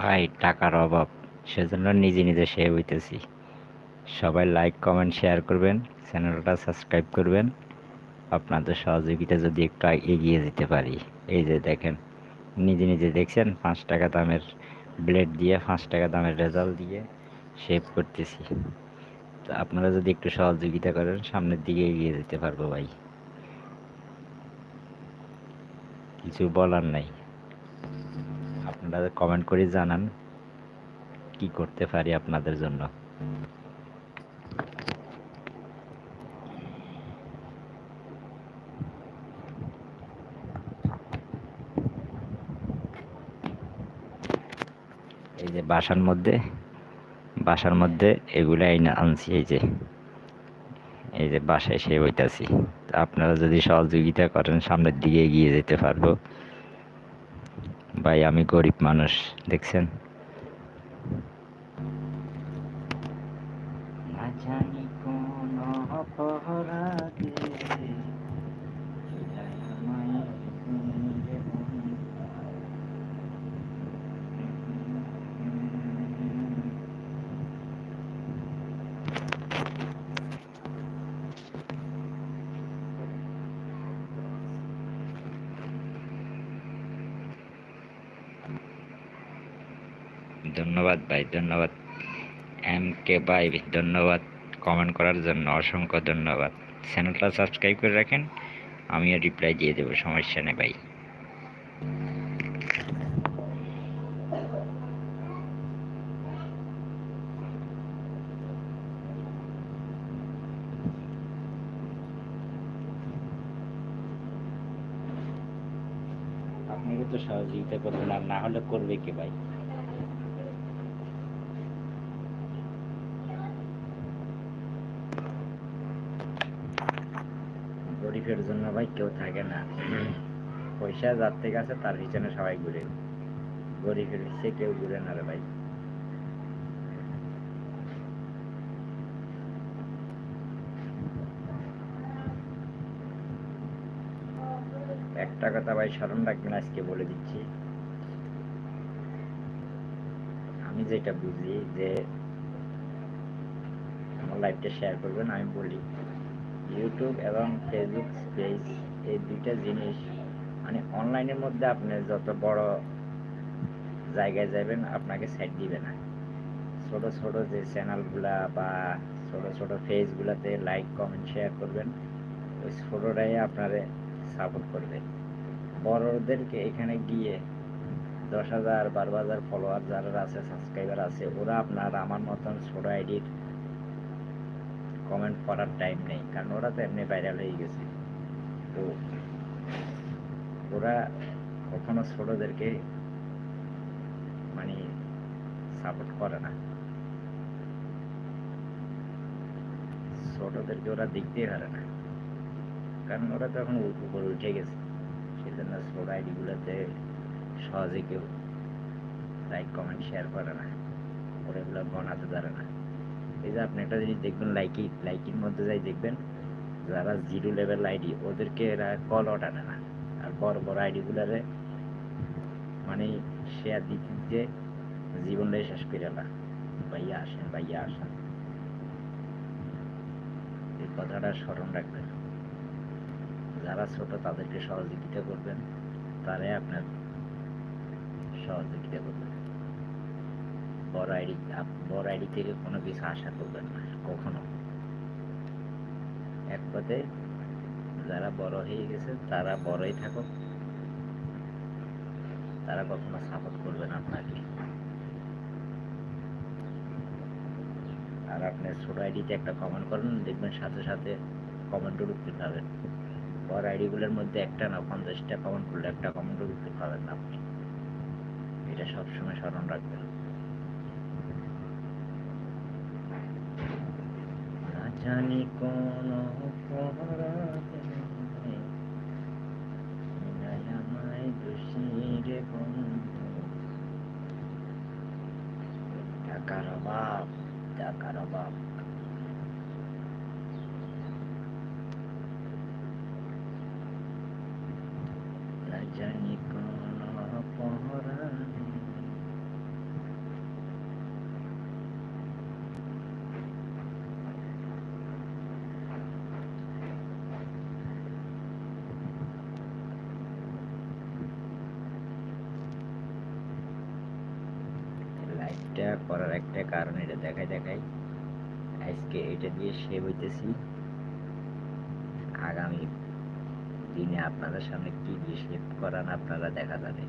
ভাই, টাকার অভাব, সেজন্য নিজে নিজে সে হইতেছি। সবাই লাইক কমেন্ট শেয়ার করবেন, চ্যানেলটা সাবস্ক্রাইব করবেন। আপনাদের সহযোগিতা যদি একটু এগিয়ে যেতে পারি। এই যে দেখেন, নিজে নিজে দেখছেন, পাঁচ টাকা দামের ব্লেড দিয়ে, পাঁচ টাকা দামের রেজাল্ট দিয়ে শেভ করতেছি। তো আপনারা যদি একটু সহযোগিতা করেন, সামনের দিকে এগিয়ে যেতে পারব ভাই। কিছু বলার নাই। আপনারা কমেন্ট করে জানান কি করতে পারি আপনাদের জন্য। এই যে বাসার মধ্যে বাসার মধ্যে এগুলো আইনা আনছি, এই যে এই যে বাসায় সে হইতাছি আপনারা যদি সহযোগিতা করেন, সামনের দিকে এগিয়ে যেতে পারব। ভাই আমি গরিব মানুষ দেখছেন? না জানি কোন ছিলাই আমায় কুঞ্জে বন্দী। ধন্যবাদ ভাই, ধন্যবাদ। এম কে ভাই, ধন্যবাদ কমেন্ট করার জন্য, অসংখ্য ধন্যবাদ। চ্যানেলটা সাবস্ক্রাইব করে রাখেন, আমিও রিপ্লাই দিয়ে দেবো, সমস্যা নেই ভাই। আপনাকে তো সহযোগিতা করবেন, আর না হলে করবে কি ভাই গরিবের জন্য ভাই কেউ থাকে না। পয়সা যার থেকে আছে তার পিছনে সবাই ঘুরে। গরিবের পিছিয়ে কেউ ঘুরে না রে ভাই। একটা কথা ভাই স্মরণ রাখবেন আজকে বলে দিচ্ছি। আমি যেটা বুঝি যে আমার লাইফটা শেয়ার করবেন আমি বলি ইউটিউব এবং ফেসবুক পেজ এই দুইটা জিনিস মানে অনলাইনের মধ্যে আপনি যত বড় জায়গায় যাবেন, আপনাকে সাইড দিবে না। ছোট ছোট যে চ্যানেলগুলা বা ছোট ছোট পেজগুলোতে লাইক কমেন্ট শেয়ার করবেন, ওই ছোটটাই আপনারে সাপোর্ট করবে। বড়দেরকে এখানে গিয়ে দশ হাজার, বারো হাজার ফলোয়ার যারা আছে সাবস্ক্রাইবার আছে, ওরা আপনার আমার মতন ছোট আইডির কমেন্ট করার টাইম নেই, কারণ ওরা তো এমনি ভাইরাল হয়ে গেছে। ওরা কখনো ছোটদেরকে মানে সাপোর্ট করে না। ছোটদেরকে ওরা দেখতেই পারে না। কারণ ওরা তো এখন উপরে উঠে গেছে। সেই সেজন্য ছোট আইডিগুলোতে সহজে কেউ লাইক কমেন্ট শেয়ার করে না। ওরা এগুলো গণাতে পারে না। এই যে আপনি একটা জিনিস দেখবেন লাইকি লাইকির মধ্যে যাই দেখবেন যারা জিরো লেভেল আইডি, ওদেরকে এরা কল ওঠানে না। আর বড় বড় আইডিগুলারে মানে শেয়ার দিতে দিতে জীবনটাই শেষ করে না। ভাইয়া আসেন ভাইয়া আসেন। এই কথাটা স্মরণ রাখবেন। যারা ছোট, তাদেরকে সহযোগিতা করবেন। তারাই আপনার সহযোগিতা করবেন বড় আইডি বড় আইডি থেকে কোনো কিছু আশা করবেন না, কখনো। এক পথে যারা বড় হয়ে গেছে, তারা বড়ই থাকুক। তারা কখনো সাপোর্ট করবে না আপনাকে। আর আপনি ছোট আইডিতে একটা কমেন্ট করেন দেখবেন সাথে সাথে কমেন্টের উত্তর পাবেন বড় আইডিগুলোর মধ্যে একটা না, পঞ্চাশটা কমেন্ট করলে একটা কমেন্টও কিন্তু পাবেন না আপনি। এটা সবসময় স্মরণ রাখবেন না জানি কোন আমায় দোষী রে বন্ধু। টাকার অভাব টাকার অভাব না জানি কোন অপরাধে লাইভটা করার একটা কারণ এটা দেখাই দেখাই আজকে এটা দিয়ে সেভ হইতেছি। আগামী দিনে আপনাদের সামনে কি দিয়ে করান আপনারা দেখা যাবে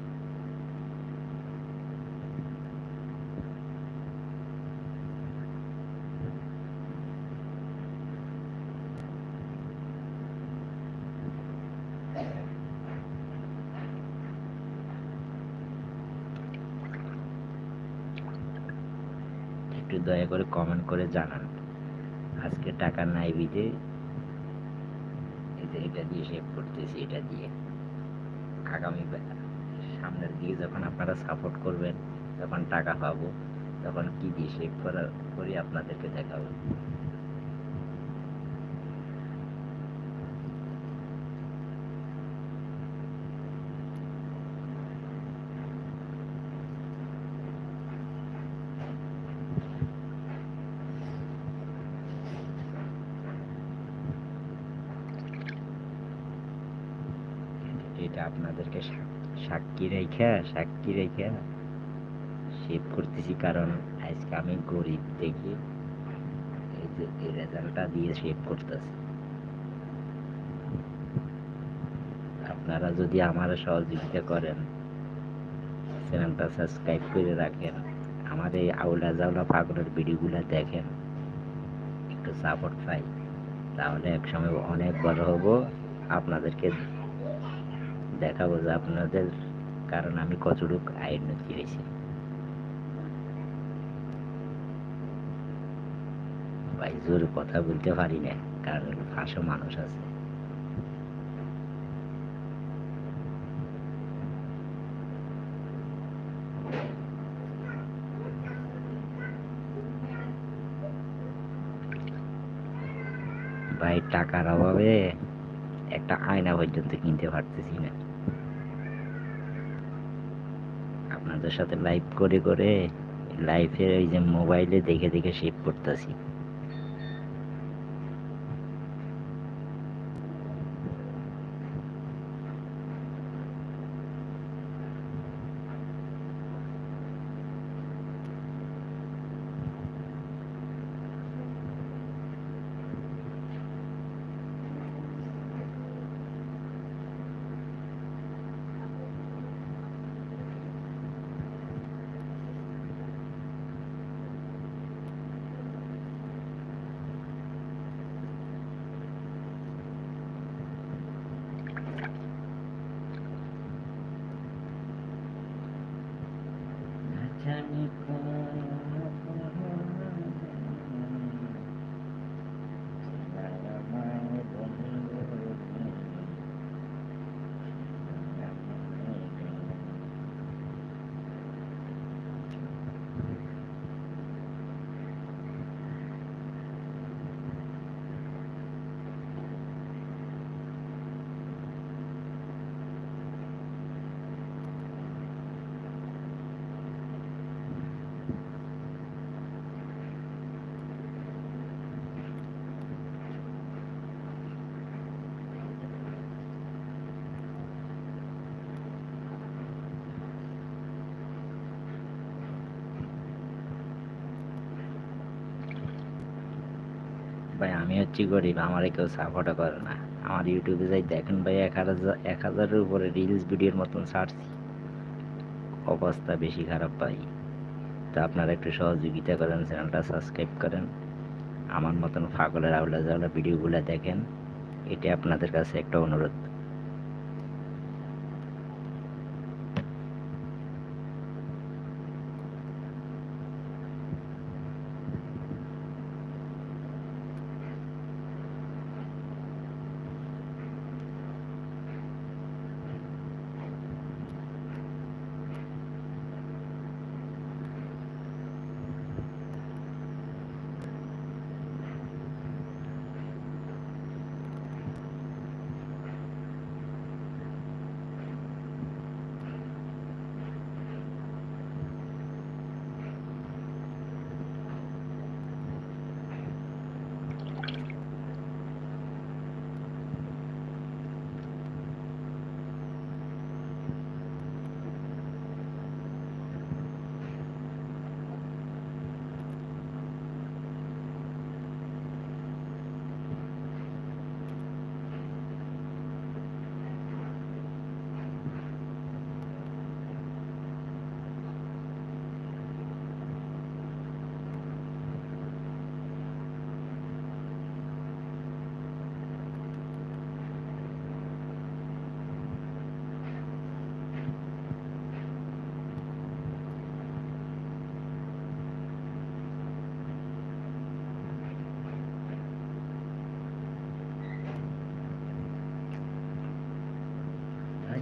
একটু দয়া করে কমেন্ট করে জানান। আজকে টাকা নাই বিদে এটা এটা দিয়ে সেভ করতেছি, এটা দিয়ে। আগামী সামনের দিকে যখন আপনারা সাপোর্ট করবেন তখন টাকা পাবো, তখন কি দিয়ে সেভ করা করি আপনাদেরকে দেখাবো এটা আপনাদেরকে সা- সাক্ষী রেখা সাক্ষী রেখা সেভ করতেছি কারণ আজকে আমি গরিব দেখি। এই যে এই রেজাল্টটা দিয়ে সেভ করতেছি। আপনারা যদি আমার সহযোগিতা করেন চ্যানেলটা সাবস্ক্রাইব করে রাখেন, আমার এই আউলা জাউলা পাগলের ভিডিওগুলো দেখেন, একটু সাপোর্ট পাই, তাহলে একসময় অনেক বড় হব। আপনাদেরকে দেখাবো যে আপনাদের কারণ আমি কতটুকু আয় উন্নতি হয়েছি। ভাই, জোরে কথা বলতে পারি না, কারণ পাশে মানুষ আছে। ভাই, টাকার অভাবে একটা আয়না পর্যন্ত কিনতে পারতেছি না। আপনাদের সাথে লাইভ করে করে লাইফের ওই যে মোবাইলে দেখে দেখে শেভ করতেছি না জানি কোন অপরাধে ছিলায় আমায় বন্ধু ভাই আমি হচ্ছি গরিব আমারে কেউ সাপোর্টও করে না। আমার ইউটিউবে যাই দেখেন ভাই, এক হাজার, এক হাজারের উপরে রিলস ভিডিওর মতন ছাড়ছি। অবস্থা বেশি খারাপ পাই তো আপনারা একটু সহযোগিতা করেন চ্যানেলটা সাবস্ক্রাইব করেন। আমার মতন ফাগলের আউলা জাউলা ভিডিওগুলো দেখেন। এটা আপনাদের কাছে একটা অনুরোধ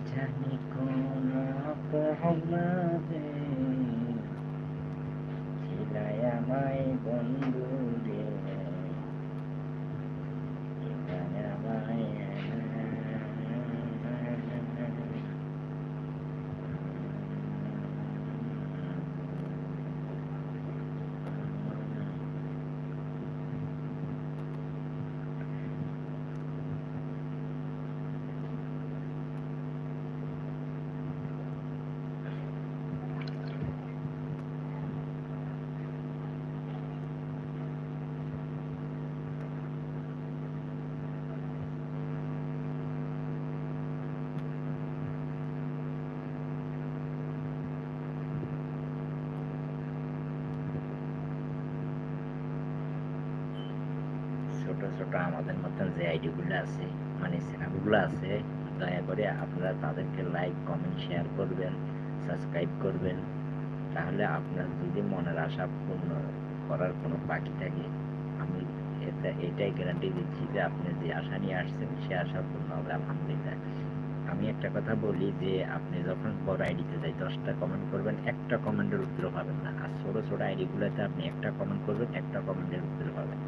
জানি কোন অপরাধে ছিলাই আমায় বন্ধু রে ছোট আমাদের মতন যে আইডিগুলো আছে মানে চ্যানেলগুলো আছে, দয়া করে আপনারা তাদেরকে লাইক কমেন্ট শেয়ার করবেন সাবস্ক্রাইব করবেন। তাহলে আপনার যদি মনের আশা পূর্ণ করার কোনো বাকি থাকে, আমি এটা, এটাই গ্যারান্টি দিচ্ছি যে আপনি যে আশা নিয়ে আসছেন, সে আশা পূর্ণ হবে, আলহামদুলিল্লাহ। আমি একটা কথা বলি যে, আপনি যখন বড় আইডিতে যাই, দশটা কমেন্ট করবেন, একটা কমেন্টের উত্তর পাবেন না। আর ছোট ছোট আইডিগুলোতে আপনি একটা কমেন্ট করবেন, একটা কমেন্টের উত্তর পাবেন।